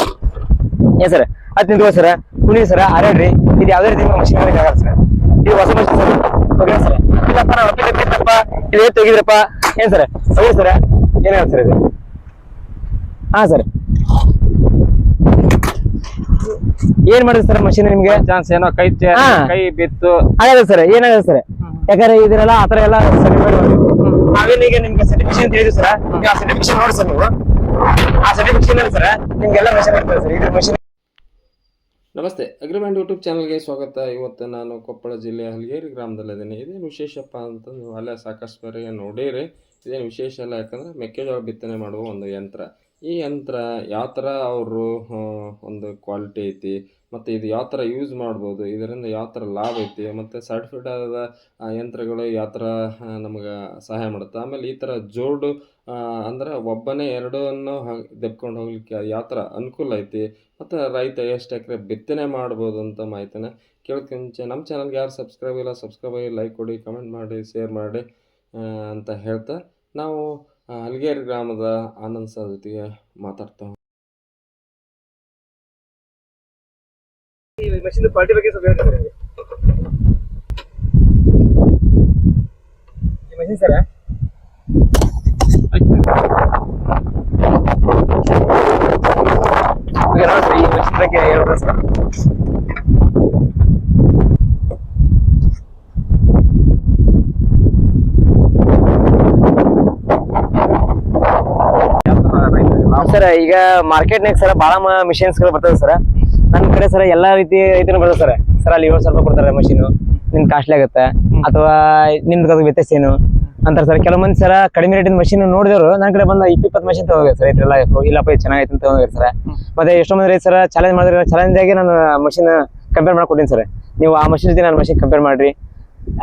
Sir. ಏನ್ sir? ಹತ್ತು ನಿಂತ್ಕೋ ಸರ್. ಕುಣಿ ಸರ್ ಅರೇಡ್ರಿ ಇದು ಯಾವ್ದೇ ರೀತಿ ಮಷಿನ್ ಆಗಲ್ಲ ಸರ್. ಇದು ಹೊಸ ಮಷಿನ್ ಸರ್. Okay sir. ಇಲ್ಲಪ್ಪ ನಾವು ಒಪ್ಪಿಗೆ ಬಿತ್ತಪ್ಪ ಇದು ಏನ್ ತೆಗಿದ್ರಪ್ಪ ಏನ್ ಸರ್? ಹೋಗಿ ಸರ್. ಏನಾಗ ಸರ್ ಇದು? ಹಾ ಸರ್. ಏನ್ ಮಾಡಿದ್ರಿ ಸರ್ ಮಷೀನ್ ನಿಮ್ಗೆ? ಚಾನ್ಸ್ ಏನೋ ಕೈ. ಕೈ ಬಿತ್ತು. ಆಗಲ್ಲ ಸರ್ ಏನಾಗಲ್ಲ ಸರ್? ಯಾಕಂದ್ರೆ ಇದನ್ನೆಲ್ಲ ಆತರ ಎಲ್ಲ ಸರ್ಟಿಫಿಕೇಟ್ ನಾವೇನೀಗ ಈಗ ನಿಮ್ಗೆ ಸರ್ಟಿಫಿಕೇಶನ್ ತಿಳಿದ್ವಿ ಸರ್. ಸರ್ಟಿಫಿಕೇಶನ್ ನೋಡಿ ಸರ್ ನೀವು. ನಮಸ್ತೆ. ಅಗ್ರಿಮೆಂಟ್ ಯೂಟ್ಯೂಬ್ ಚಾನಲ್ಗೆ ಸ್ವಾಗತ. ಇವತ್ತು ನಾನು ಕೊಪ್ಪಳ ಜಿಲ್ಲೆ ಹಲಗೇರಿ ಗ್ರಾಮದಲ್ಲಿದ್ದೀನಿ ಇದೇನು ವಿಶೇಷಪ್ಪ ಅಂತ ನೀವು ಅಲ್ಲೇ ಸಾಕಷ್ಟು ಬೇರೆ ನೋಡಿರಿ. ಇದೇನು ವಿಶೇಷ ಅಲ್ಲ, ಯಾಕಂದ್ರೆ ಮೆಕ್ಕೆಜೋಳ ಬಿತ್ತನೆ ಮಾಡುವ ಒಂದು ಯಂತ್ರ. ಈ ಯಂತ್ರ ಯಾವ ಅವರು ಒಂದು ಕ್ವಾಲಿಟಿ ಐತಿ? ಮತ್ತು ಇದು ಯಾವ ಥರ ಯೂಸ್ ಮಾಡ್ಬೋದು, ಇದರಿಂದ ಯಾವ ಥರ ಲಾಭ ಐತಿ, ಮತ್ತು ಸರ್ಟಿಫೈಡ್ ಆದ ಯಂತ್ರಗಳು ಯಾವ ಥರ ನಮಗೆ ಸಹಾಯ ಮಾಡುತ್ತೆ. ಆಮೇಲೆ ಈ ಥರ ಜೋಡು ಅಂದ್ರೆ ಒಬ್ಬನೇ ಎರಡನ್ನು ದೆಬ್ಕೊಂಡು ಹೋಗ್ಲಿಕ್ಕೆ ಯಾವ ಥರ ಅನುಕೂಲ ಐತಿ, ಮತ್ತು ರೈತ ಎಷ್ಟು ಎಕರೆ ಬಿತ್ತನೆ ಮಾಡ್ಬೋದು ಅಂತ ಮಾಹಿತಿನ ಕೇಳಕ್ಕೆ ಮುಂಚೆ ನಮ್ಮ ಚಾನಲ್ಗೆ ಯಾರು ಸಬ್ಸ್ಕ್ರೈಬ್ ಇಲ್ಲ ಸಬ್ಸ್ಕ್ರೈಬ್ ಆಗಿ ಲೈಕ್ ಕೊಡಿ ಕಮೆಂಟ್ ಮಾಡಿ ಶೇರ್ ಮಾಡಿ ಅಂತ ಹೇಳ್ತಾ ನಾವು ಅಲ್ಗೇರ್ ಗ್ರಾಮದ ಆನಂದ್ ಸರ್ ಜೊತೆಗೆ ಮಾತಾಡ್ತಾ ಮಷಿನ್ ಕ್ವಾಲಿಟಿ ಬಗ್ಗೆ ಸ್ವಲ್ಪ ಹೇಳ್ತಾರೆ ಈ ಮಷಿನ್ ಸರ್? ಈ ಮಷಿನ್ ಬಗ್ಗೆ ಹೇಳ್ತಾರೆ ಸರ್. ಸರ್ ಈಗ ಮಾರ್ಕೆಟ್ನಾಗ ಸರ್ ಬಹಳ ಮಿಷಿನ್ಸ್ಗಳು ಬರ್ತದೆ ಸರ್. ನನ್ನ ಕಡೆ ಸರ್ ಎಲ್ಲಾ ರೀತಿ ರೈತರು ಬರ್ತದೆ ಸರ್. ಸರ್ ಅಲ್ಲಿ ಏಳು ಸಾವಿರ ರೂಪಾಯಿ ಕೊಡ್ತಾರೆ ಮಷೀನ್ ನಿಮ್ ಕಾಸ್ಟ್ಲಿ ಆಗುತ್ತೆ. ಅಥವಾ ನಿಮ್ದು ಅದಕ್ಕೆ ವ್ಯತ್ಯಾಸ ಏನು? ಅಂತಾರೆ ಸರ್. ಕೆಲವು ಮಂದಿ ಸರ ಕಡಿಮೆ ರೇಟಿನ ಮಷೀನ್ ನೋಡಿದ್ರು ನನ್ನ ಕಡೆ ಬಂದ ಇಪ್ಪತ್ತು ಮಷೀನ್ ತಗೋಬೇಕು ಸರ್ ರೈತರೆಲ್ಲ. ಇಲ್ಲಪ್ಪ ಇದು ಚೆನ್ನಾಗೈತೆ ಅಂತ ತಗೋಬೇಕು ಸರ್. ಮತ್ತೆ ಎಷ್ಟೋ ಮಂದಿ ರೈತ ಸರ್ ಚಾಲೆಂಜ್ ಮಾಡಿದ್ರೆ ಚಾಲೆಂಜ್ ಆಗಿ ನಾನು ಮಷೀನ್ ಕಂಪೇರ್ ಮಾಡ್ಕೊಡ್ತೀನಿ ಸರ್. ನೀವು ಆ ಮಷೀನ್ ಜೊತೆ ನಾನು ಮಷೀನ್ ಕಂಪೇರ್ ಮಾಡ್ರಿ.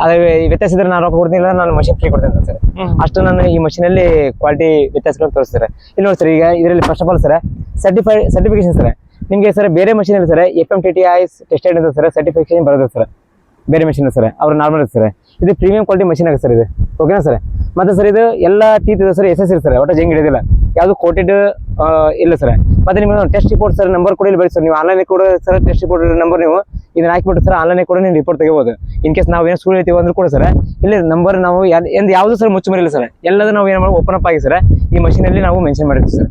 ಅದೇ ವ್ಯತ್ಯಾಸ ಇದ್ರೆ ನಾನು ರೊಕ್ಕ ಕೊಡ್ತೀನಿ ಇಲ್ಲ ನಾನು ಮಷೀನ್ ಫ್ರೀ ಕೊಡ್ತೀನಿ ಸರ್. ಅಷ್ಟು ನಾನು ಈ ಅಲ್ಲಿ ಕ್ವಾಲಿಟಿ ವ್ಯತ್ಯಾಸಗಳು ತೋರಿಸ್ತಾರೆ ಇಲ್ಲಿ ನೋಡಿ ಸರ್ ಈಗ ಇದರಲ್ಲಿ first of all sir certify certification sir. ನಿಮಗೆ ಸರ್ ಬೇರೆ ಮಷೀನ್ ಇದೆ sir F M T T I tested ಅಂತ ಸರ್ ಸರ್ಟಿಫಿಕೇಶನ್ ಬರೋದು ಸರ್. ಬೇರೆ ಮಷೀನ್ ಸರ್, ಅವ್ರು ನಾರ್ಮಲ್ ಇದೆ ಸರ್. ಇದು ಪ್ರೀಮಿಯಂ ಕ್ವಾಲಿಟಿ ಮಷೀನ್ ಆಗುತ್ತೆ ಸರ್ ಇದು. ಓಕೆನಾ ಸರ್? ಮತ್ತೆ ಸರ್ ಇದು ಎಲ್ಲ ಟೀತ್ ಇದೆ ಸರ್ ಎಸ್ ಎಸ್ ಸರ್, ಒಟ್ಟು ಜಂಗ್ ಹಿಡಿದಿಲ್ಲ. ಯಾವುದು ಕೋಟೆಡ್ ಇಲ್ಲ ಸರ್. ಮತ್ತೆ ನಿಮ್ಗೆ ಟೆಸ್ಟ್ ರಿಪೋರ್ಟ್ ಸರ್ ನಂಬರ್ ಕೂಡ ಇಲ್ಲಿ ಬರೀ ಸರ್. ನೀವು ಆನ್ಲೈನ್ ಕೂಡ ಸರ್ ಟೆಸ್ಟ್ ರಿಪೋರ್ಟ್ ನಂಬರ್ ನೀವು ಇದನ್ನ ಹಾಕಿಬಿಟ್ಟು ಸರ್ ಆನ್ಲೈನ್ ಕೂಡ, ನೀವು ರಿಪೋರ್ಟ್ ತೆಗಿಬೋದು. ಇನ್ ಕೇಸ್ ನಾವು ಏನು ಸ್ಕೂಲ್ ಇರ್ತೀವಿ ಅಂದ್ರೆ ಕೂಡ ಸರ್, ಇಲ್ಲಿ ನಂಬರ್ ನಾವು ಎಂದು ಯಾವುದು ಸರ್ ಮುಚ್ಚುಮರಿಲ್ಲ ಸರ್. ಎಲ್ಲದೂ ನಾವು ಏನು ಮಾಡಿ ಓಪನ್ ಅಪ್ ಆಗಿ ಸರ್, ಈ ಮಷೀನಲ್ಲಿ ನಾವು ಮೆನ್ಷನ್ ಮಾಡಿರ್ತೀವಿ ಸರ್.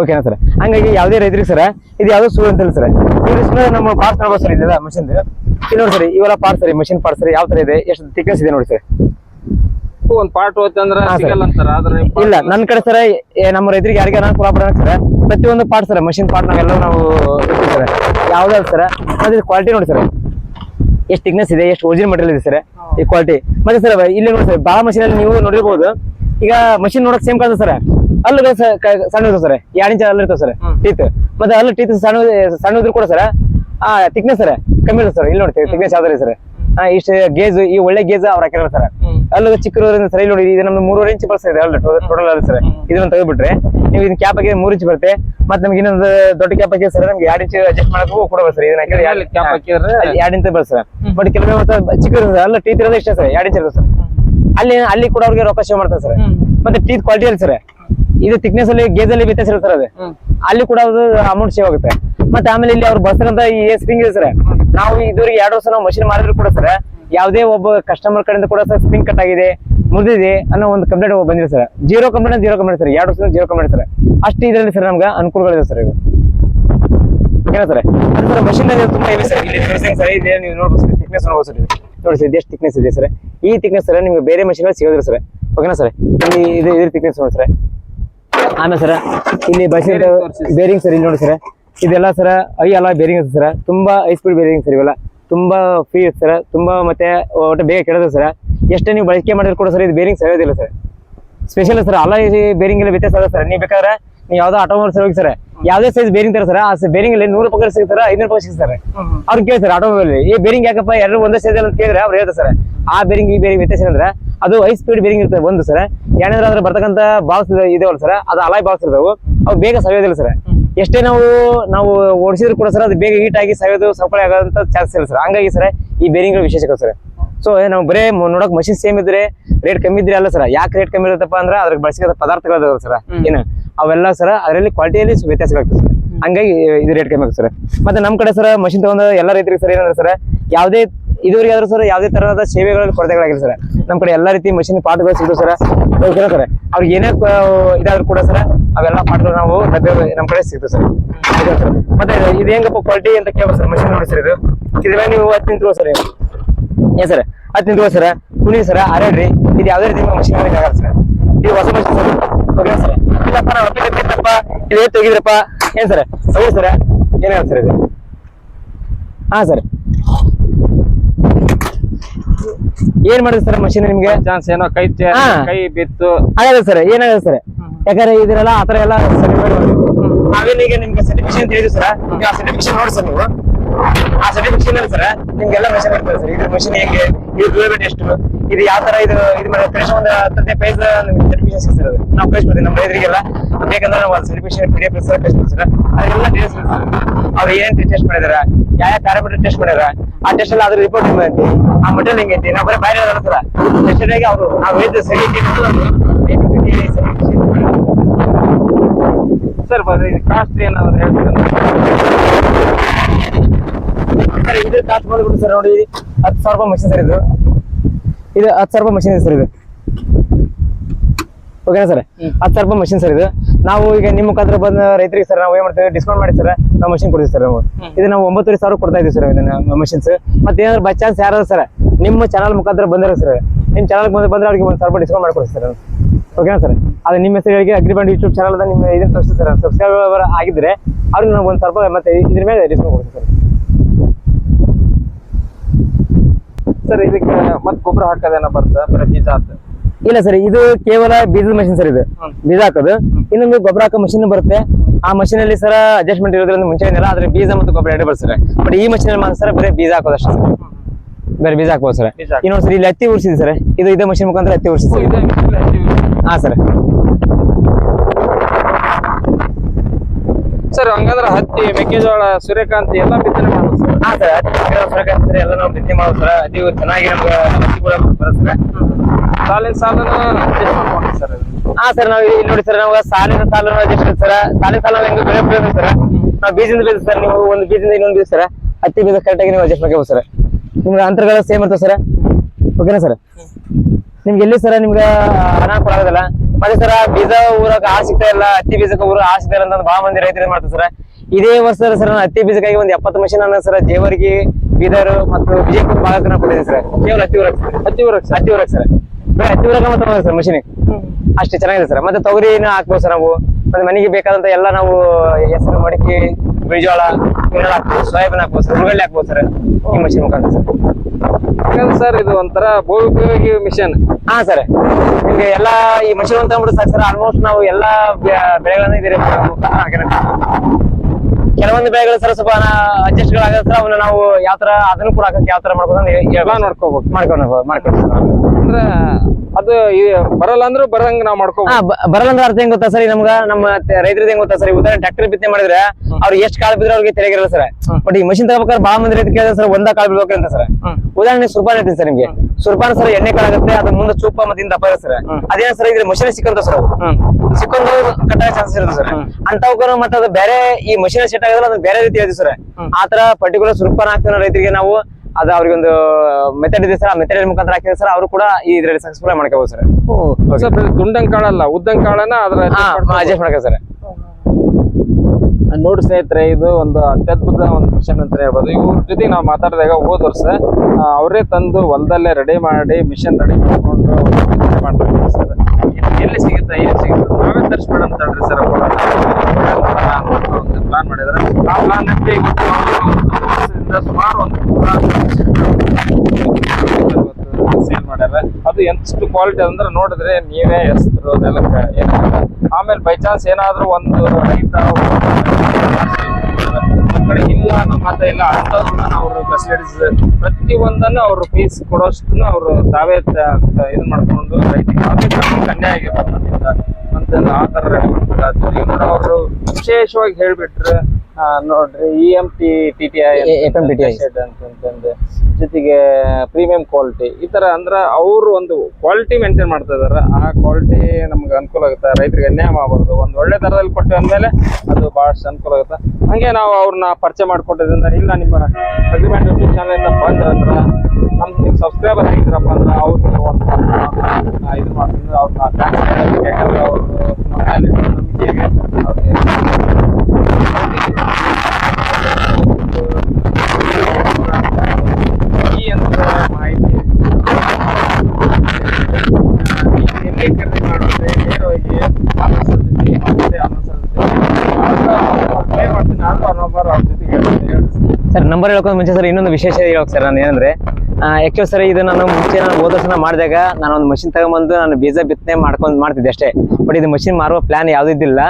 ಓಕೆನಾ ಸರ್. ಹಂಗಾಗಿ ಯಾವ್ದೇ ರೈತರಿಗೆ ಸರ್ ಇದು ಯಾವುದೋ ಸುಳ್ಳು ಹೇಳಿ ಸರ್. ಇವ್ರ ಸರ್ ನಮ್ಮ ಪಾರ್ಟ್ಸ್ ನೋಡ್ಬೋದು ಸರ್ ಇದೆಲ್ಲ ಮಷಿನ್ ಇದು. ನೋಡಿ ಸರ್ ಇವೆಲ್ಲ part sir machine part sir ಯಾವ ತರ ಇದೆ ಎಷ್ಟು ಥಿಕ್ನೆಸ್ ಇದೆ ನೋಡಿ ಸರ್. ಒಂದ್ ಪಾರ್ಟ್ ಹೋಯ್ತಂದ್ರೆ ಇಲ್ಲ ನನ್ ಕಡೆ ಸರ್ ನಮ್ಮ ರೈತರಿಗೆ ಯಾರಿಗೆ ಅನುಕೂಲ ಪಡೋಣ ಸರ್. ಪ್ರತಿಯೊಂದು ಪಾರ್ಟ್ ಸರ್ ಮಷಿನ್ ಪಾರ್ಟ್ ನಾವೆಲ್ಲ ನಾವು ಸರ್. ಯಾವ್ದಾದ್ರು ಸರ್ ಮತ್ತೆ ಕ್ವಾಲಿಟಿ ನೋಡಿ ಸರ್. ಎಷ್ಟು ಥಿಕ್ನೆಸ್ ಇದೆ ಎಷ್ಟು ಒರಿಜಿನಲ್ ಮಟೀರಿಯಲ್ ಇದೆ ಸರ್ ಈ ಕ್ವಾಲಿಟಿ ಮತ್ತೆ ಸರ್ ಇಲ್ಲಿ ನೋಡಿ ಸರ್ ಭಾಳ ಮಷೀನ್ ಅಲ್ಲಿ ನೀವು ನೋಡಿರ್ಬೋದು. ಈಗ ಮಷಿನ್ ನೋಡಕ್ ಸೇಮ್ ಕಾಣ್ತದೆ ಸರ್. ಅಲ್ಲ ಸಣ್ಣ ಇರ್ತದೆ ಸರ್. ಎರಡು ಇಂಚ್ ಅಲ್ಲಿ ಇರ್ತದೆ ಸರ್. ಟೀತ್ ಮತ್ತೆ ಅಲ್ಲಿ ಟೀತ್ ಸಣ್ಣ ಸಣ್ಣ ಇದ್ರು ಕೂಡ ಸರ್ ಆ ಥಿಕ್ನೆಸ್ ಸರ್ ಕಮ್ಮಿ ಇರ್ತದೆ ಸರ್. ಇಲ್ಲಿ ನೋಡಿ ಥಿಕ್ನೆಸ್ ಯಾವ್ದಾರ ಸರ್? ಇಷ್ಟು ಗೇಜ್ ಈ ಒಳ್ಳೆ ಗೇಜ್ ಅವ್ರ ಹಾಕಿರೋ ಸರ್. ಅಲ್ಲ ಚಿಕ್ಕರೋದ್ರಿಂದ ಸರಿ ನೋಡಿ ಇದು ನಮ್ದು ಮೂರುವರೆ ಇಂಚ್ ಬರ್ತದೆ ಇದೆ ಅಲ್ಲ ಟೋಟಲ್ ಅಲ್ಲ ಸರ್. ಇದನ್ನ ತೆಗೆದ್ಬಿಟ್ರೆ ನೀವು ಇದನ್ನ ಕ್ಯಾಪ್ ಹಾಕಿದ್ರೆ ಮೂರು ಇಂಚ್ ಬರುತ್ತೆ. ಮತ್ತೆ ನಮ್ಗೆ ಇನ್ನೊಂದು ದೊಡ್ಡ ಕ್ಯಾಪ್ ಹಾಕಿದ್ರೆ ಸರ್ ನಮ್ಗೆ ಎರಡು ಇಂಚ್ ಅಡ್ಜಸ್ಟ್ ಮಾಡಕ್ಕೂ ಕೂಡ ಸರ್. ಇದನ್ನ ಹಾಕಿದ್ರೆ ಕ್ಯಾಪ್ ಹಾಕಿದ್ರೆ ಎರಡು ಇಂಚ್ ಬರ್ತದೆ ಸರ್. ಬಟ್ ಕೆಲವೊಮ್ಮೆ ಮತ್ತೆ ಚಿಕ್ಕ ಅಲ್ಲ ಟೀತ್ ಇರೋದು ಇಷ್ಟ ಸರ್. ಎರಡು ಇಂಚ್ ಇರೋದು ಸರ್. ಅಲ್ಲಿ ಅಲ್ಲಿ ಕೂಡ ಅವ್ರಿಗೆ ರೊಕ್ಕ ಸೇವ್ ಮಾಡ್ತಾರೆ ಸರ್. ಮತ್ತೆ ಟೀತ್ ಕ್ವಾಲಿಟಿ ಅಲ್ಲಿ ಸರ್. ಇದು ಥಿಕ್ನೆಸ್ ಅಲ್ಲಿ ಗೇಜ್ ಅಲ್ಲಿ ವ್ಯತ್ಯಾಸ ಇರುತ್ತೆ ಸರ್ ಅದು. ಅಲ್ಲಿ ಕೂಡ ಅದು ಅಮೌಂಟ್ ಸೇವ್ ಆಗುತ್ತೆ. ಮತ್ತೆ ಆಮೇಲೆ ಇಲ್ಲಿ ಅವ್ರು ಬರ್ತಕ್ಕಂತ ಈ ಸ್ಪ್ರಿಂಗ್ ಇದೆ ಸರ್. ನಾವು ಇದುವರೆಗೆ ಎರಡು ವರ್ಷ ನಾವು ಮಷಿನ್ ಮಾಡಿದ್ರು ಕೂಡ ಸರ್ ಯಾವುದೇ ಒಬ್ಬ ಕಸ್ಟಮರ್ ಕಡೆಯಿಂದ ಕೂಡ ಸರ್ ಸ್ಪ್ರಿಂಗ್ ಕಟ್ ಆಗಿದೆ ಮುರಿದಿದೆ ಅನ್ನೋ ಒಂದು ಕಂಪ್ಲೇಂಟ್ ಬಂದಿದೆ sir. Zero complaint zero complaint sir. ಎರಡು ವರ್ಷದಿಂದ ಜೀರೋ ಕಂಪ್ಲೇಂಟ್ ಸರ್. ಅಷ್ಟು ಇದರಲ್ಲಿ ಸರ್ ನಮ್ಗೆ ಅನುಕೂಲಗಳಿದೆ ಸರ್ ಇದು ಓಕೆನಾ ಸರ್? ಸರ್ ಮಷಿನ್ ತುಂಬಾ ಇದೆ ಸರ್ ಇಲ್ಲಿ ಸರ್ ಇದೆ ನೀವು ನೋಡ್ಬೋದು ಸರ್. ಥಿಕ್ನೆಸ್ ನೋಡ್ಬೋದು ಸರ್ ನೋಡಿ ಸರ್ ಎಷ್ಟು ಥಿಕ್ನೆಸ್ ಇದೆ ಸರ್. ಈ ಥಿಕ್ನೆಸ್ ಸರ್ ನಿಮ್ಗೆ ಬೇರೆ ಮಷಿನ್ ಸಿಗೋದಿಲ್ಲ ಸರ್. ಓಕೆನಾ ಸರ್? ಇಲ್ಲಿ ಇದು ಇದ್ರ ಥಿಕ್ನೆಸ್ ನೋಡಿ ಸರ್. ಆಮೇಲೆ ಸರ, ಇಲ್ಲಿ ಬಸ್ ಬೇರಿಂಗ್ ಸರ್, ಇಲ್ಲಿ ನೋಡಿ ಸರ. ಇದೆಲ್ಲ ಸರ, ಐ ಎಲ್ಲ ಬೇರಿಂಗ್ ಇರ್ತದೆ ಸರ್. ತುಂಬಾ ಹೈ ಸ್ಪೀಡ್ ಬೇರಿಂಗ್ ಸರ್ ಇವೆಲ್ಲ. ತುಂಬಾ ಫ್ರೀ ಇರುತ್ತೆ ಸರ್. ತುಂಬಾ ಮತ್ತೆ, ಒಟ್ಟು ಬೇಗ ಕೆಡೋದು ಸರ್. ಎಷ್ಟೇ ನೀವು ಬಳಕೆ ಮಾಡಿದ್ರು ಕೂಡ ಸರ್, ಇದು ಬೇರಿಂಗ್ ಸರಿಯೋದಿಲ್ಲ ಸರ್. ಸ್ಪೆಷಲ್ ಸರ್ ಅಲ್ಲ ಬೇರಿಂಗ್ ಎಲ್ಲ ವ್ಯತ್ಯಾಸ ಸರ್. ನೀವು ಬೇಕಾದ್ರೆ, ನೀವು ಯಾವ್ದೋ ಆಟೋ ಸರ್ ಹೋಗಿ ಸರ್, ಯಾವ್ದೇ ಸೈಜ್ ಬೇರಿಂಗ್ ತರ ಸರ್, ಆ ಬೇರಿಂಗ್ ಅಲ್ಲಿ ನೂರು ರೂಪಾಯಿ ಸಿಗ್ತಾರೆ ಐನೂರು ಪಕ್ಕ ಸಿಗ್ತಾರೆ ಅವ್ರು ಕೇಳ್ತಾರೆ ಆಟೋಮೊಬೈಲ್ ಈ ಬೇರಿಂಗ್ ಯಾಕಪ್ಪ, ಎರಡು ಒಂದೇ ಸೈಜ್ ಅಂತ ಕೇಳಿದ್ರೆ ಅವ್ರು ಹೇಳ್ತಾರೆ ಸರ್. ಆ ಬೇರಿಂಗ್ ಈ ಬೇರಿಂಗ್ ವ್ಯತ್ಯಾಸ ಅಂದ್ರೆ ಅದು ಹೈ ಸ್ಪೀಡ್ ಬೇರಿಂಗ್ ಇರ್ತದೆ ಒಂದು ಸರ್. ಏನಂದ್ರೆ ಅದ್ರ ಬರ್ತಕ್ಕಂಥ ಬಾಕ್ಸ್ ಇದಾವಲ್ಲ ಸರ್? ಅದು ಅಲಾಯ್ ಬಾಕ್ಸ್ ಇರ್ತಾವೆ. ಅವು ಬೇಗ ಸವಿಯೋದಿಲ್ಲ ಸರ್. ಎಷ್ಟೇ ನಾವು ನಾವು ಓಡಿಸಿದ್ರು ಕೂಡ ಸರ್ ಅದು ಬೇಗ ಹೀಟ್ ಆಗಿ ಸವಿಯೋದು ಸವಕಳಿ ಆಗೋದಂತ ಚಾನ್ಸ್ ಇಲ್ಲ ಸರ್. ಹಂಗಾಗಿ ಸರ್ ಈ ಬೇರಿಂಗ್ಗಳು ವಿಶೇಷಗಳು ಸರ್. ಸೊ ನಾವು ಬರೇ ನೋಡಕ್ ಮಷಿನ್ ಸೇಮ್ ಇದ್ರೆ ರೇಟ್ ಕಮ್ಮಿ ಇದ್ರೆ ಅಲ್ಲ ಸರ್. ಯಾಕೆ ರೇಟ್ ಕಮ್ಮಿ ಇರುತ್ತಪ್ಪ ಅಂದ್ರೆ ಅದ್ರ ಬಳಸಿದ ಪದಾರ್ಥಗಳು ಸರ್. ಏನು? ಅವೆಲ್ಲ ಸರ್ ಅದರಲ್ಲಿ ಕ್ವಾಲಿಟಿಯಲ್ಲಿ ವ್ಯತ್ಯಾಸಗಳಾಗ್ತದೆ ಸರ್. ಹಂಗಾಗಿ ಇದು ರೇಟ್ ಕಮ್ಮಿ ಆಗುತ್ತೆ ಸರ್. ಮತ್ತೆ ನಮ್ ಕಡೆ ಸರ್ ಮಷಿನ್ ತಗೊಂಡ ಎಲ್ಲ ರೈತರಿಗೆ ಸರ್ ಏನಂದ್ರೆ ಸರ್ ಯಾವುದೇ ಇದುವರೆಗೆ ಆದ್ರೂ ಸರ್ ಯಾವುದೇ ತರಹದ ಸೇವೆಗಳಲ್ಲಿ ಕೊರತೆಗಳಾಗಿಲ್ಲ ಸರ್. ನಮ್ ಕಡೆ ಎಲ್ಲಾ ರೀತಿ ಮಷಿನ್ ಪಾರ್ಟ್ಗಳು ಸಿಗುತ್ತೆ ಸರ್ ಓಕೆನಾ ಸರ್. ಅವ್ರಿಗೆ ಏನೇ ಇದಾದ್ರು ಕೂಡ ಸರ್, ಅವೆಲ್ಲ ಪಾರ್ಟ್ಗಳು ನಾವು ಲಭ್ಯ ನಮ್ ಕಡೆ ಸಿಗುತ್ತೆ ಸರ್. ಮತ್ತೆ ಇದು ಹೆಂಗಪ್ಪ ಕ್ವಾಲಿಟಿ ಅಂತ ಕೇಳ್ಬೋದು ಸರ್ ಮಷಿನ್ ನೋಡಿ ಸರ್ ಇದು. ಮೇಲೆ ನೀವು ಹತ್ತು ನಿಂತ್ಕೋ ಸರ್ ಏನ್ ಸರ್? ಹತ್ತು ನಿಂತ್ಕೋ ಸರ್. ಕುಣಿ ಸರ್ ಅರೇಡ್ರಿ ಇದು ಯಾವುದೇ ರೀತಿ ಮಷಿನ್ ಆಗಲ್ಲ ಸರ್. ಇದು ಹೊಸ ಮಷಿನ್ ಸರ್. ಓಕೆನಾ ಸರ್. ಇಲ್ಲಪ್ಪ, ನಾವು ಬಿಟ್ಟಪ್ಪ ಇದು ಏನ್ ತೆಗಿದ್ರಪ್ಪ? ಏನ್ ಸರ್? ಹೋಗಿ ಸರ್. ಏನಾಗ ಸರ್ ಇದು? ಹಾ ಸರ್. ಏನ್ ಮಾಡಿದೆ ಸರ್ ಮಷಿನ್ ನಿಮ್ಗೆ? ಚಾನ್ಸ್ ಏನೋ ಕೈ ಕೈ ಬಿತ್ತು. ಹಾಗಾದ್ರೆ ಸರ್ ಏನಾಗುತ್ತೆ ಸರ್? ಯಾಕಂದ್ರೆ ಇದನ್ನೆಲ್ಲ ಆತರ ಎಲ್ಲ ಸರ್ಟಿಫಿಕೇಟ್ ನಾವೇನ್ ಈಗ ನಿಮ್ಗೆ ಸರ್ಟಿಫಿಕೇಶನ್ ತಿಳಿದ್ವಿ ಸರ್. ಸರ್ಟಿಫಿಕೇಶನ್ ನೋಡಿ ಸರ್ ನೀವು. ಆ ಸರ್ಟಿಫಿಕೇಶನ್ ಸರ್, ನಿಮ್ಗೆಲ್ಲ ಮೆಷನ್ ಇರ್ತದೆ ಸರ್. ಇದು ಮೆಷಿನ್ ಹೆಂಗೆ ಇದು ಕಿಲೋಮೀಟರ್ ಎಷ್ಟು? ಇದು ಯಾವ ತರ ಇದು ಇದು ಮಾಡಿ ಕನಿಷ್ಠ ಒಂದು ಹತ್ತನೇ ಪೇಜ್ ಸರ್ಟಿಫಿಕೇಶನ್ ಸಿಗ್ತದೆ. ನಾವು ಕಳಿಸ್ಬೋದು ನಮ್ಮ ರೈತರಿಗೆಲ್ಲ. ಬೇಕಂದ್ರೆ ನಾವು certification P D F sir ಕಳಿಸ್ಬೋದು ಸರ್. ಅದೆಲ್ಲ ಡೇಸ್ ಅವ್ರು ಏನ್ ಟೆಸ್ಟ್ ಮಾಡಿದಾರ, ಯಾವ ಯಾವ ಪ್ಯಾರಾಮೀಟರ್ ಟೆಸ್ಟ್ ಮಾಡ್ಯಾರ ಆ ಟೆಸ್ಟ್ ಎಲ್ಲ ಅದ್ರ ರಿಪೋರ್ಟ್ ಹೆಂಗೈತಿ ಆ ಮಟೀರಿಯಲ್ ಹೆಂಗೈತಿ ನಾವು ಬರೀ ಅದಲ್ಲ ಸರ್. ಟೆಸ್ಟ್ ಆಗಿ ಅವರು ನಾವು ಹೇಳಿದ ಸರ್ ಕಾಸ್ಟ್ ಏನಾದ್ರು ಹೇಳ್ತೀರಾ? ಸರ್ ಇದು ಕಾಸ್ಟ್ ಬಂದ್ಬಿಟ್ಟು ಸರ್ ನೋಡಿ ಹತ್ತು ಸಾವಿರ ರೂಪಾಯಿ ಮಷಿನ್ ಸರ್ ಇದು. ಇದು ಹತ್ತು ಸಾವಿರ ರೂಪಾಯಿ ಮಷಿನ್ ಇದೆ ಸರ್ ಇದು. ಓಕೆನಾ ಸರ್? ಹತ್ತು ಸಾವಿರ ರೂಪಾಯಿ ಮಷಿನ್ ಸರ್ ಇದು. ನಾವು ಈಗ ನಿಮ್ಮ ಮುಖಾಂತರ ಬಂದ ರೈತರಿಗೆ ಸರ್ ನಾವು ಏನ್ ಮಾಡ್ತೇವೆ? ಡಿಸ್ಕೌಂಟ್ ಮಾಡಿ ಸರ್ ನಾವು ಮಷಿನ್ ಕೊಡ್ತೀವಿ ಸರ್ ನಾವು. ಇದು ನಾವು ಒಂಬತ್ತುವರೆ ಸಾವಿರ ಕೊಡ್ತಾ ಇದೀವಿ ಸರ್ ಇದನ್ನ ಮಷಿನ್ಸ್ ಮತ್ತೆ ಏನಾದ್ರು ಬೈ ಚಾನ್ಸ್ ಯಾರು ಸರ್ ನಿಮ್ಮ ಚಾನಲ್ ಮುಖಾಂತರ ಬಂದಿರೋ ಸರ್ ನಿಮ್ಮ ಚಾನಲ್ ಬಂದ್ರೆ ಬಂದ್ರೆ ಅವ್ರಿಗೆ ಒಂದು ಸ್ವಲ್ಪ ಡಿಸ್ಕೌಂಟ್ ಮಾಡ್ಕೊಡಿ ಸರ್. ಓಕೆನಾ ಸರ್? ಅದು ನಿಮ್ಮ ಹೆಸರುಗಳಿಗೆ ಅಗ್ರಿಮೆಂಟ್ ಯೂಟ್ಯೂಬ್ ಚಾನಲ್ ನಿಮ್ಮ ಇದನ್ನ ತೋರಿಸ್ತೀವಿ ಸರ್. ಸಬ್ಸ್ಕ್ರೈಬರ್ ಆಗಿದ್ರೆ ಅವ್ರಿಗೆ ನಾವು ಒಂದು ಸ್ವಲ್ಪ ಮತ್ತೆ ಇದ್ರ ಮೇಲೆ ಡಿಸ್ಕೌಂಟ್ ಕೊಡ್ತೀವಿ ಸರ್. ಸರ್ ಇದಕ್ಕೆ ಮತ್ ಗೊಬ್ಬರ ಹಾಕೋದೇನ ಬರ್ತ ಬರೀ ಬೀಜ ಆತ ಇಲ್ಲ ಸರ್ ಇದು ಕೇವಲ ಬೀಜದ ಮಷಿನ್ ಸರ್ ಇದು. ಬೀಜ ಹಾಕೋದು. ಇನ್ನೊಂದು ಗೊಬ್ಬರ ಹಾಕೋ ಮಷಿನ್ ಬರುತ್ತೆ. ಆ ಮಷಿನ್ ಅಲ್ಲಿ ಸರ್ ಅಡ್ಜಸ್ಟ್ಮೆಂಟ್ ಇರೋದ್ರಿಂದ ಮುಂಚೆ ಏನಿಲ್ಲ ಆದ್ರೆ ಬೀಜ ಮತ್ತು ಗೊಬ್ಬರ ಎರಡು ಬರ್ತದೆ ಬಟ್ ಈ ಮಷಿನ್ ಅಲ್ಲಿ ಮಾತ್ರ ಸರ್ ಬರೀ ಬೀಜ ಹಾಕೋದು ಅಷ್ಟೇ ಸರ್. ಬರೀ ಬೀಜ ಹಾಕ್ಬೋದು ಸರ್. ಇನ್ನೊಂದ್ಸರಿ ಇಲ್ಲಿ ಹತ್ತಿ ಉರ್ಸಿದೆ ಸರ್. ಇದು ಇದೇ ಮಷಿನ್ ಮುಖಾಂತರ ಹತ್ತಿ ಉರ್ಸಿದೆ ಇದೆ ಮಿಷಿನ್ ಹಾ ಸರ್. ಸರ್ ಹಂಗಂದ್ರೆ ಹತ್ತಿ ಮೆಕ್ಕೆಜೋಳ ಸೂರ್ಯಕಾಂತಿ ಎಲ್ಲ ಬಿತ್ತನೆ ಮಾಡೋದು ಸರ್. ಹಾ ಸರ್ ಹತ್ತಿ ಸೂರ್ಯಕಾಂತಿ ಸರ್ ಎಲ್ಲ ನಾವು ಬಿತ್ತನೆ ಮಾಡೋದು ಸರ್. ಅತಿ ಚೆನ್ನಾಗಿ ನಮ್ಗೆ ಹತ್ತಿ ಕೂಡ ಬರುತ್ತೆ. ಸಾಲಿನ ಸಾಲನ ಅಡ್ಜಸ್ಟ್ ಸರ್. ಹಾ ಸರ್ ನಾವು ಇಲ್ಲಿ ನೋಡಿ ಸರ್ ನಾವು ಸಾಲಿನ ಸಾಲನ ಅಡ್ಜಸ್ಟ್ ಸರ್. ಸಾಲಿನ ಸಾಲ ಹೆಂಗ್ ಬೆಳೆ ಬೆಳೆದ ಸರ್? ನಾವು ಬೀಜದಿಂದ ಬೀಜ ಸರ್ ನೀವು ಒಂದು ಬೀಜದಿಂದ ಇನ್ನೊಂದು ಬೀಜ ಸರ್. ಹತ್ತಿ ಬೀಜ ಕರೆಕ್ಟ್ ಆಗಿ ನೀವು ಅಡ್ಜಸ್ಟ್ ಮಾಡ್ಕೋಬೋದು ಸರ್. ನಿಮ್ಗೆ ಅಂತರ್ಗಳ ಸೇಮ್ ಇರ್ತದೆ ಸರ್. ಓಕೆನಾ ಸರ್? ನಿಮ್ಗೆ ಎಲ್ಲಿ ಸರ್ ನಿಮ್ಗೆ ಅನಾನುಕೂಲ ಆಗೋದಿಲ್ಲ? ಮತ್ತೆ ಸರ ಬೀಜ ಊರಾಗ ಆ ಸಿಗ್ತಾ ಇಲ್ಲ ಹತ್ತಿ ಬೀಜಕ್ಕೆ ಊರ ಆ ಸಿಗ್ತಾ ಇಲ್ಲ ಅಂತ ಬಹಳ ಮಂದಿ ರೈತರು ಮಾಡ್ತಾರೆ ಸರ್ ಇದೇ ವರ್ಷ ಸರ್ ನಾನು ಹತ್ತಿ ಬೀಜಕ್ಕಾಗಿ ಒಂದು ಎಪ್ಪತ್ತು ಮಷೀನ್ ಅನ್ನ ಸರ್ ಜೇವರ್ಗಿ ಬೀದರ್ ಮತ್ತು ವಿಜಯಪುರ ಭಾಗಕ್ಕೆ ಪಡೆದಿದೆ ಕೊಟ್ಟಿದ್ದೀನಿ ಸರ್ ಕೇವಲ ಹತ್ತಿ ಊರಕ್ಕೆ ಹತ್ತಿ ಊರಕ್ಕೆ ಹತ್ತಿ ಊರಾಗ ಸರ್ ಬೇರೆ ಹತ್ತಿ ಊರಾಗ ಮತ್ತೆ ಸರ್ ಮಷಿನ್ ಅಷ್ಟು ಚೆನ್ನಾಗಿದೆ ಸರ್ ಮತ್ತೆ ತೊಗರಿನ ಹಾಕ್ಬೋದು ಸರ್ ನಾವು. ಮತ್ತೆ ಮನೆಗೆ ಬೇಕಾದಂತ ಎಲ್ಲ ನಾವು ಹೆಸರು ಮಡಿಕೆ ಬಿಳಿಜೋಳ ಇವನ್ನೆಲ್ಲ ಹಾಕ್ಬೋದು? ಸೋಯಾಬೀನ್ ಹಾಕ್ಬೋದು ಸರ್ ಉಳ್ಳಾಗಡ್ಡಿ ಹಾಕ್ಬೋದು ಸರ್. ಈ ಮಷಿನ್ ಮುಖಾಂತರ ಸರ್. ಸರ್ ಇದು ಒಂಥರ ಭೂಮಿ ಉಪಯೋಗಿ ಮಿಷನ್ ಹಾ ಸರ್. ನಿಮ್ಗೆ ಎಲ್ಲಾ ಈ ಮಷಿನ್ ಅಂತ ಅಂದ್ಬಿಟ್ಟು ಸಾಕು ಸರ್. ಆಲ್ಮೋಸ್ಟ್ ನಾವು ಎಲ್ಲಾ ಬೆಳೆಗಳನ್ನ ಇದೇ ಮುಖಾಂತರ ಹಾಕಿರೋದು. ಕೆಲವೊಂದು ಬೆಳೆಗಳು ಸರ್ ಸ್ವಲ್ಪ ಅಡ್ಜಸ್ಟ್ ಗಳಾಗ ಸರ್ ಅವನ್ನ ನಾವು ಯಾವ ತರ ಅದನ್ನು ಕೂಡ ಹಾಕಕ್ಕೆ ಯಾವ ತರ ಮಾಡ್ಬೋದು ಎಲ್ಲ ನೋಡ್ಕೋಬೇಕು. ಮಾಡ್ಕೊಂಡು ಮಾಡ್ಕೊಂಡು ಅಂದ್ರೆ ಅದು ಬರಲ್ಲ ಅಂದ್ರೆ ಬರಂಗ್ ನಾವ್ ಮಾಡ್ಕೋಬಹುದು ಬರಲ್ಲ ಅಂದ್ರೆ ಅರ್ಥ ಹೆಂಗ್ ಗೊತ್ತಾ ಸರಿ ನಮ್ಗ? ನಮ್ಮ ರೈತರ ರೈತರಿಗೆ ಹೆಂಗ್ ಗೊತ್ತಾ ಸರಿ ಉದಾಹರಣೆ ಟ್ರಾಕ್ಟರ್ ಬಿತ್ತನೆ ಮಾಡಿದ್ರೆ ಅವ್ರಿಗೆ ಎಷ್ಟ್ ಕಾಲ ಬಿದ್ರೆ ಅವ್ರಿಗೆ ತೆರೆಗಿರಲ್ಲ ಸರ್. ಬಟ್ ಈ ಮಷಿನ್ ತಗೋಬೇಕಾದ್ರೆ ಬಹಳ ಮಂದಿ ರೈತ ಕೇಳಿದ್ರೆ ಸರ್ ಒಂದ ಕಾಲ ಬಿಡ್ಬೇಕಂತ ಅಂತ ಸರ್. ಉದಾಹರಣೆ ಸುರ್ಪಾನ್ ಐತಿ ಸರ್ ನಿಮ್ಗೆ. ಸುರ್ಪಾನ್ ಸರ್ ಎಣ್ಣೆ ಕಾಳಾಗುತ್ತೆ ಅದು ಮುಂದೆ ಚೂಪ ಮತ್ತೆ ದಪ್ಪ ಸರ್. ಅದೇನ ಸರ್ ಇದ್ರೆ ಮಷಿನ್ ಸಿಕ್ಕಂತ ಸರ್ ಸಿಕ್ಕೊಂಡು ಕಟ್ಟಾಗ ಚಾನ್ಸಸ್ ಇರುತ್ತೆ ಸರ್. ಅಂತವ್ ಮತ್ತೆ ಅದು ಬೇರೆ ಈ ಮಷಿನ್ ಸೆಟ್ ಆಗೋದಿಲ್ಲ ಅದನ್ನ ಬೇರೆ ರೀತಿ ಹೇಳ್ತೀವಿ ಸರ್. ಹ್ಮ್. ಆ ತರ ಪರ್ಟಿಕ್ಯುಲರ್ ಸುರ್ಪಾನ್ ಹಾಕ್ತಿರೋ ರೈತರಿಗೆ ನಾವು ಅದ ಅವ್ರಿಗೆ ಒಂದು ಮೆಥಡ್ ಇದೆ ಸರ್. ಆ ಮೆಥಡ್ ಮುಖಾಂತರ ಹಾಕಿದ್ರೆ ಸರ್ ಅವರು ಕೂಡ ಈ ಇದ್ರಲ್ಲಿ ಸಕ್ಸಸ್ಫುಲ್ ಮಾಡ್ಕೋಬಹುದು ಸರ್. ದುಂಡಂಗ್ ಕಾಳಲ್ಲ ಉದ್ದಂಗ್ ಕಾಳನ ಅದ್ರ ಅಡ್ಜಸ್ಟ್ ಮಾಡ್ಕೋ ಸರ್. ನೋಡಿ ಸ್ನೇಹಿತರೆ ಇದು ಒಂದು ಅತ್ಯದ್ಭುತ ಒಂದು ಮಿಷನ್ ಅಂತ ಹೇಳ್ಬೋದು. ಇವ್ರ ಜೊತೆ ನಾವು ಮಾತಾಡಿದಾಗ ಹೋದ ವರ್ಷ ಅವರೇ ತಂದು ಹೊಲದಲ್ಲೇ ರೆಡಿ ಮಾಡಿ ಮಿಷನ್ ರೆಡಿ ಮಾಡಿಕೊಂಡು ಮಾಡ್ತಾರೆ ಸರ್. ಎಲ್ಲಿ ಸಿಗುತ್ತೆ ಏನು ಸಿಗುತ್ತೆ ನಾವೇ ತರಿಸ್ಬೇಡ ಅಂತ ಹೇಳ್ರಿ ಸರ್ ಪ್ಲಾನ್ ಮಾಡಿದ್ರೆ ಆ ಪ್ಲಾನ್ ಅಂತ ಇವತ್ತು ಸುಮಾರು ಒಂದು ನೂರ ಸೇಲ್ ಮಾಡ್ಯಾರ ಅದು ಎಷ್ಟು ಕ್ವಾಲಿಟಿ ಅಂದ್ರೆ ನೋಡಿದ್ರೆ ನೀವೇ ಹೆಸರು ನೆಲಕ್ಕೆ ಏನು ಆಮೇಲೆ ಬೈ ಚಾನ್ಸ್ ಏನಾದ್ರೂ ಒಂದು ರೈತ ಇಲ್ಲ ನಮ್ಮ ಮಾತ ಇಲ್ಲ ಅಂಥವ್ರನ್ನ ಅವರು ಫೆಸಿಲಿಟೀಸ್ ಪ್ರತಿ ಒಂದನ್ನು ಅವರು ಫೀಸ್ ಕೊಡೋಷ್ಟನ್ನು ಅವರು ತಾವೇ ಇದು ಮಾಡ್ಕೊಂಡು ರೈತರಿಗೆ ಯಾವುದೇ ಬರ್ತಾರೆ ಅಂತ ಆ ಥರ ರೆಡಿ ಅವರು ವಿಶೇಷವಾಗಿ ಹೇಳ್ಬಿಟ್ರೆ ನೋಡ್ರಿ E M T T T I FMTTI. ಅಂತಂತಂದು ಜೊತೆಗೆ ಪ್ರೀಮಿಯಂ ಕ್ವಾಲಿಟಿ ಈ ಥರ ಅಂದ್ರೆ ಅವರು ಒಂದು ಕ್ವಾಲಿಟಿ ಮೇಂಟೈನ್ ಮಾಡ್ತಾ ಇದಾರೆ. ಆ ಕ್ವಾಲಿಟಿ ನಮ್ಗೆ ಅನುಕೂಲ ಆಗುತ್ತೆ. ರೈತರಿಗೆ ಅನ್ಯಾಯ ಮಾಡಬಾರ್ದು. ಒಂದು ಒಳ್ಳೆ ದರದಲ್ಲಿ ಕೊಟ್ಟು ಅಂದಮೇಲೆ ಅದು ಭಾಳಷ್ಟು ಅನುಕೂಲ ಆಗುತ್ತೆ. ಹಂಗೆ ನಾವು ಅವ್ರನ್ನ ಪರಿಚಯ ಮಾಡಿಕೊಟ್ಟಿದ್ರಿಂದ ಇಲ್ಲ ನಿಮ್ಮ ಅಗ್ರಿಮೆಂಟ್ ಯೂಟ್ಯೂಬ್ ಚಾನಲ್ ಇಂದ ಅಂದ್ರೆ ನಮ್ಗೆ ನೀವು ಸಬ್ಸ್ಕ್ರೈಬರ್ ಆಗಿದ್ರಪ್ಪ ಅಂದ್ರೆ ಅವ್ರಿಗೆ ಒಂದು ನಾ ಇದು ಮಾಡ್ತೀನಿ ಅವ್ರನ್ನ ಥ್ಯಾಂಕ್ಸ್ ಯಾಕಂದ್ರೆ ಅವರು ನಮ್ಮ ಮೇಲೆ ಇರೋ ನಂಬಿಕೆಗೆ ಅವ್ರಿಗೆ ಈ ಅಂತ ಮಾಹಿತಿ ಎಲ್ಲಿ ಖರೀದಿ ಮಾಡಿದ್ರೆ ನೇರವಾಗಿ ಆಫೀಸರ್ ಜೊತೆ ಮತ್ತೆ ಆಫೀಸರ್ ಜೊತೆ ಪ್ಲೇ ಮಾಡ್ತೀನಿ ನಾನು ಅವ್ರ ನಂಬರ್ ಅವ್ರ ಜೊತೆಗೆ ಹೇಳ್ತೀನಿ ಹೇಳ್ತೀನಿ. ಸರ್, ನಂಬರ್ ಹೇಳ್ಕೊಂಡು ಮುಂಚೆ ಸರ್, ಇನ್ನೊಂದು ವಿಶೇಷ ಹೇಳೋಕೆ ಸರ್ ನಾನು ಏನಂದ್ರೆ ಆಕ್ಚುಲಿ ಸರ್ ಇದು ನಾನು ಮುಂಚೆ ನಾನು ಹೋದ ಮಾಡಿದಾಗ ನಾನು ಒಂದು ಮಷಿನ್ ತಗೊಂಬಂದು ನಾನು ಬೀಜ ಬಿತ್ತನೆ ಮಾಡ್ಕೊಂಡು ಮಾಡ್ತಿದ್ದೆ ಅಷ್ಟೇ. ಬಟ್ ಇದು ಮಷಿನ್ ಮಾರುವ ಪ್ಲಾನ್ ಯಾವ್ದು ಇದ್ದಿಲ್ಲ.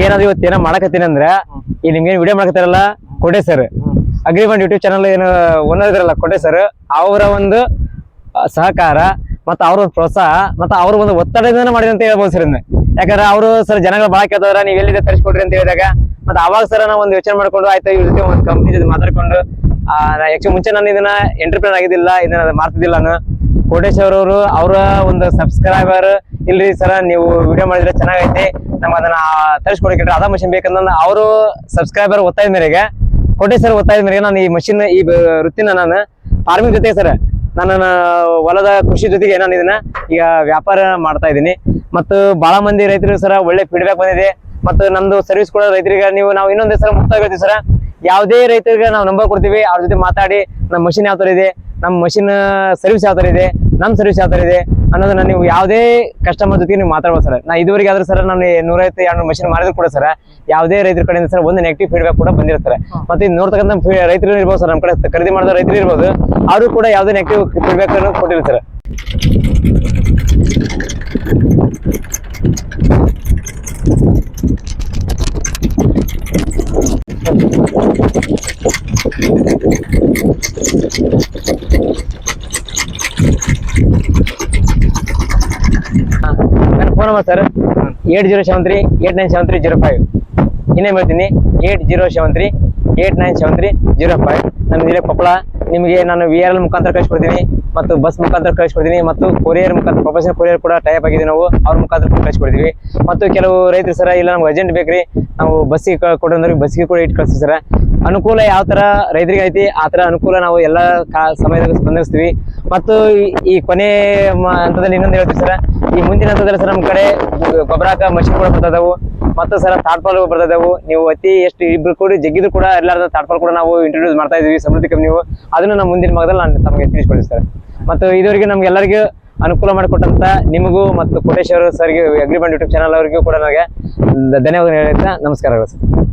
ಏನಾದ್ರು ಇವತ್ತು ಏನೋ ಮಾಡಕತ್ತೀನಿ ಅಂದ್ರೆ, ಈ ನಿಮ್ಗೆ ವಿಡಿಯೋ ಮಾಡ್ಕತ್ತಾರಲ್ಲ ಕೊಡೆ ಸರ್ ಅಗ್ರಿಮೆಂಟ್ ಯೂಟ್ಯೂಬ್ ಚಾನಲ್ ಏನು ಓನರ್ ಇದ್ರಲ್ಲ ಕೊಡೆ ಸರ್ ಅವರ ಒಂದು ಸಹಕಾರ ಮತ್ತು ಅವ್ರ ಒಂದು ಪ್ರೋತ್ಸಾಹ ಮತ್ತು ಅವ್ರ ಒಂದು ಒತ್ತಡದಿಂದ ಮಾಡಿದಂತ ಹೇಳ್ಬೋದು ಸರ್ ಯಾಕಂದ್ರೆ ಅವರು ಸರ್ ಜನಗಳು ಭಾಳ ಕೇಳ್ತಾರೆ ನೀವು ಎಲ್ಲಿದೆ ತರಿಸ್ಕೊಡ್ರಿ ಅಂತ ಹೇಳಿದಾಗ ಮತ್ತೆ ಅವಾಗ ಸರ ನಾ ಒಂದು ಯೋಚನೆ ಮಾಡ್ಕೊಂಡು ಆಯ್ತಾ ಇವ್ರ ಜೊತೆ ಒಂದು ಕಂಪ್ನಿ ಜೊತೆ ಮಾತಾಡ್ಕೊಂಡು ಆಕ್ಚುಲಿ ಮುಂಚೆ ನಾನು ಇದನ್ನ ಎಂಟರ್ಪ್ರಿನರ್ ಆಗಿದ್ದಿಲ್ಲ, ಇದನ್ನ ಮಾಡ್ತಿದ್ದಿಲ್ಲ ನಾನು. ಕೋಟೇಶ್ ಅವರು, ಅವರ ಒಂದು ಸಬ್ಸ್ಕ್ರೈಬರ್ ಇಲ್ರಿ ಸರ, ನೀವು ವಿಡಿಯೋ ಮಾಡಿದ್ರೆ ಚೆನ್ನಾಗೈತಿ, ನಮ್ಗೆ ಅದನ್ನ ತರಿಸ್ಕೊಡಕ್ಕೆ ಅದ ಮಷಿನ್ ಬೇಕಂದ್ರೆ ಅವರು ಸಬ್ಸ್ಕ್ರೈಬರ್ ಒತ್ತಾಯ ಮೇರೆಗೆ, ಕೋಟೇಶ್ವರ್ ಒತ್ತಾಯ ಮೇರೆಗೆ ನಾನು ಈ ಮಷಿನ್ ಈ ವೃತ್ತಿನ ನಾನು ಫಾರ್ಮಿಂಗ್ ಜೊತೆ ಸರ್, ನಾನು ನನ್ನ ಹೊಲದ ಕೃಷಿ ಜೊತೆಗೆ ನಾನು ಇದನ್ನ ಈಗ ವ್ಯಾಪಾರ ಮಾಡ್ತಾ ಇದ್ದೀನಿ. ಮತ್ತು ಬಹಳ ಮಂದಿ ರೈತರು ಸರ ಒಳ್ಳೆ ಫೀಡ್ಬ್ಯಾಕ್ ಬಂದಿದೆ. ಮತ್ತು ನಮ್ದು ಸರ್ವಿಸ್ ಕೊಡೋ ರೈತರಿಗೆ ನೀವು ನಾವು ಇನ್ನೊಂದು ಸಲ ಮುಕ್ತ ಹೇಳ್ತೀವಿ ಸರ. ಯಾವುದೇ ರೈತರಿಗೆ ನಾವು ನಂಬರ್ ಕೊಡ್ತೀವಿ ಅವ್ರ ಜೊತೆ ಮಾತಾಡಿ ನಮ್ಮ ಮಷಿನ್ ಯಾವ ತರ ಇದೆ ನಮ್ಮ ಮಷಿನ್ ಸರ್ವಿಸ್ ಯಾವ ತರ ಇದೆ ನಮ್ಮ ಸರ್ವಿಸ್ ಯಾವ ತರ ಇದೆ ಅನ್ನೋದನ್ನ ನೀವು ಯಾವುದೇ ಕಸ್ಟಮರ್ ಜೊತೆಗೆ ನೀವು ಮಾತಾಡ್ಬೋದು ಸರ್. ನಾ ಇದುವರೆಗೆ ಆದ್ರೆ ಸರ್ ನಾನು ನೂರೈವತ್ತು ಎರಡು ಮಷಿನ್ ಮಾಡಿದ್ರು ಕೂಡ ಸರ್ ಯಾವುದೇ ರೈತರ ಕಡೆಯಿಂದ ಸರ್ ಒಂದು ನೆಗೆಟಿವ್ ಫೀಡ್ಬ್ಯಾಕ್ ಕೂಡ ಬಂದಿರ್ತಾರೆ ಮತ್ತೆ ಇದು ನೋಡ್ತಕ್ಕಂಥ ರೈತರು ಇರ್ಬೋದು ಸರ್ ನಮ್ಮ ಕಡೆ ಖರೀದಿ ಮಾಡಿದ ರೈತರು ಇರ್ಬೋದು ಅವರು ಕೂಡ ಯಾವುದೇ ನೆಗೆಟಿವ್ ಫೀಡ್ಬ್ಯಾಕ್ ಅನ್ನು ಕೊಟ್ಟಿಲ್ಲ phone sir eight zero seven three eight nine seven three zero five ಇನ್ನೇನು ಹೇಳ್ತೀನಿ, eight zero seven three eight nine seven three zero five ನಮ್ಮ ಜಿಲ್ಲೆ ಕೊಪ್ಪಳ. ನಿಮಗೆ ನಾನು ವಿ ಆರ್ ಎಲ್ ಮುಖಾಂತರ ಕಳಿಸ್ಕೊಡ್ತೀನಿ. ಮತ್ತು ಬಸ್ ಮುಖಾಂತರ ಕಳಿಸ್ಕೊಡ್ತೀನಿ ಮತ್ತು ಕೊರಿಯರ್ ಮುಖಾಂತರ ಪ್ರೊಫೆಷನಲ್ ಕೊರಿಯರ್ ಕೂಡ ಟೈಪ್ ಆಗಿದೆ ನಾವು. ಅವ್ರ ಮುಖಾಂತರ ಕೂಡ ಕಳಿಸ್ಕೊಡ್ತೀವಿ. ಮತ್ತು ಕೆಲವು ರೈತರು ಸರ, ಇಲ್ಲ ನಮ್ಗೆ ಅರ್ಜೆಂಟ್ ಬೇಕ್ರಿ. ನಾವು ಬಸ್ಸಿಗೆ ಕೊಡೋದ್ರೆ ಬಸ್ಸಿಗೆ ಕೂಡ ಇಟ್ಟು ಕಳಿಸ್ತೀವಿ ಸರ. ಅನುಕೂಲ ಯಾವ ತರ ರೈತರಿಗೆ ಐತಿ, ಆ ತರ ಅನುಕೂಲ ನಾವು ಎಲ್ಲ ಕಾ- ಸಮಯದಾಗ ಸ್ಪಂದಿಸ್ತೀವಿ ಮತ್ತು ಈ- ಕೊನೆ ಹಂತದಲ್ಲಿ ಇನ್ನೊಂದು ಹೇಳ್ತೀವಿ ಸರ. ಈ ಮುಂದಿನ ಹಂತದಲ್ಲಿ ಸರ್ ನಮ್ಮ ಕಡೆ ಗೊಬ್ಬರ ಹಾಕ ಮಷಿನ್ ಕೂಡ ಬರ್ತದವು ಮತ್ತು ಸರ್ ತಾಟ್ಪಾಲ್ ಬರ್ತದವು ನೀವು ಅತಿ ಎಷ್ಟು ಇಬ್ರು ಕೂಡಿ ಜಗ್ಗಿದ್ರು ಕೂಡ ಎಲ್ಲಾರ್ದ ತಾಟ್ಪಾಲ್ ಕೂಡ ನಾವು ಇಂಟ್ರೊಡ್ಯೂಸ್ ಮಾಡ್ತಾ ಇದೀವಿ, ಸಮೃದ್ಧಿ ಕಂಪ್ನಿವು ಅದನ್ನು ನಮ್ಮ ಮುಂದಿನ ಭಾಗದಲ್ಲಿ ನಾನು ತಮಗೆ ತಿಳಿಸ್ಕೊಡ್ತೀನಿ ಸರ್. ಮತ್ತು ಇದುವರೆಗೆ ನಮ್ಗೆಲ್ಲರಿಗೂ ಅನುಕೂಲ ಮಾಡಿಕೊಟ್ಟಂತ ನಿಮಗೂ ಮತ್ತು ಕೋಟೇಶ್ವರ ಸರ್ಗೆ ಅಗ್ರಿಮೆಂಟ್ ಯೂಟ್ಯೂಬ್ ಚಾನಲ್ ಅವರಿಗೂ ಕೂಡ ನನಗೆ ಧನ್ಯವಾದ ಹೇಳ್ತಾ ನಮಸ್ಕಾರಗಳು ಸರ್.